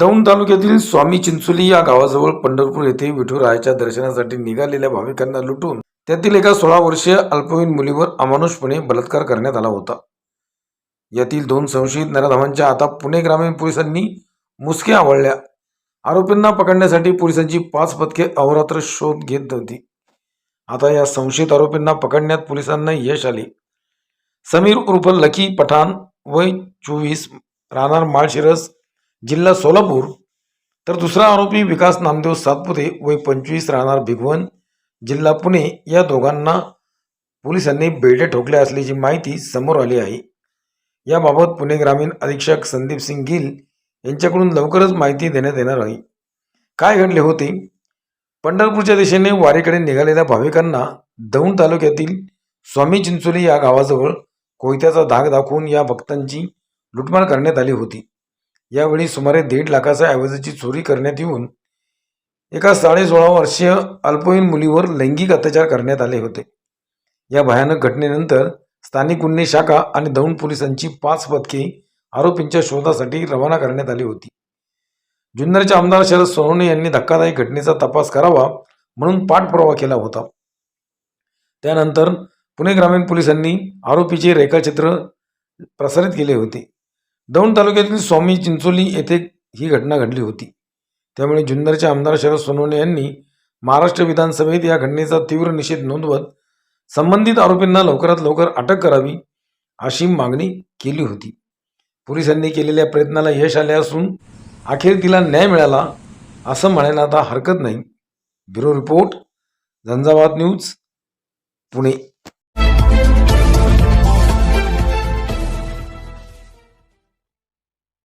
दौंड तालुक्यातील स्वामी चिंचोली या गावाजवळ पंढरपूर येथे विठुरायाच्या दर्शनासाठी निघालेल्या भाविकांना लुटून त्यातील एका सोळा वर्षीय अल्पवयीन मुलीवर अमानुषपणे बलात्कार करण्यात आला होता. यातील दोन संशयित नराधामांच्या आता पुणे ग्रामीण पोलिसांनी मुसके आवळल्या. आरोपींना पकडण्यासाठी पोलिसांची पाच पथके अहोरात्र शोध घेत नव्हती आता या संशयित आरोपींना पकडण्यात पोलिसांना यश आले. समीर उर्फ लकी पठाण वय चोवीस राहणार माळशिरस जिल्हा सोलापूर. तर दुसरा आरोपी विकास नामदेव सातपुते वय पंचवीस राहणार भिगवण जिल्हा पुणे. या दोघांना पोलिसांनी बेडे ठोकले असल्याची माहिती समोर आली आहे. याबाबत पुणे ग्रामीण अधीक्षक संदीप सिंग गिल यांच्याकडून लवकरच माहिती देण्यात येणार आहे. काय घडले होते? पंढरपूरच्या दिशेने वारीकडे निघालेल्या भाविकांना दौंड तालुक्यातील स्वामी चिंचोली या गावाजवळ कोयत्याचा धाक दाखवून या भक्तांची लुटमार करण्यात आली होती. यावेळी सुमारे दीड लाखाच्या ऐवजाची चोरी करण्यात येऊन एका साडेसोळा वर्षीय अल्पवयीन मुलीवर लैंगिक अत्याचार करण्यात आले होते. या भयानक घटनेनंतर स्थानिक गुन्हे शाखा आणि दौंड पोलिसांची पाच पथके आरोपींच्या शोधासाठी रवाना करण्यात आली होती. जुन्नरचे आमदार शरद सोनवणे यांनी धक्कादायक घटनेचा तपास करावा म्हणून पाठपुरावा केला होता. त्यानंतर पुणे ग्रामीण पोलिसांनी आरोपीचे रेखाचित्र प्रसारित केले होते. दौंड तालुक्यातील स्वामी चिंचोली येथे ही घटना घडली होती. त्यामुळे जुन्नरचे आमदार शरद सोनवणे यांनी महाराष्ट्र विधानसभेत या घटनेचा तीव्र निषेध नोंदवत संबंधित आरोपींना लवकरात लवकर अटक करावी अशी मागणी केली होती. पोलिसांनी केलेल्या प्रयत्नाला यश आले असून अखेर तिला न्याय मिळाला असं म्हणायला आता हरकत नाही. Bureau report Jhanjhavat news Pune.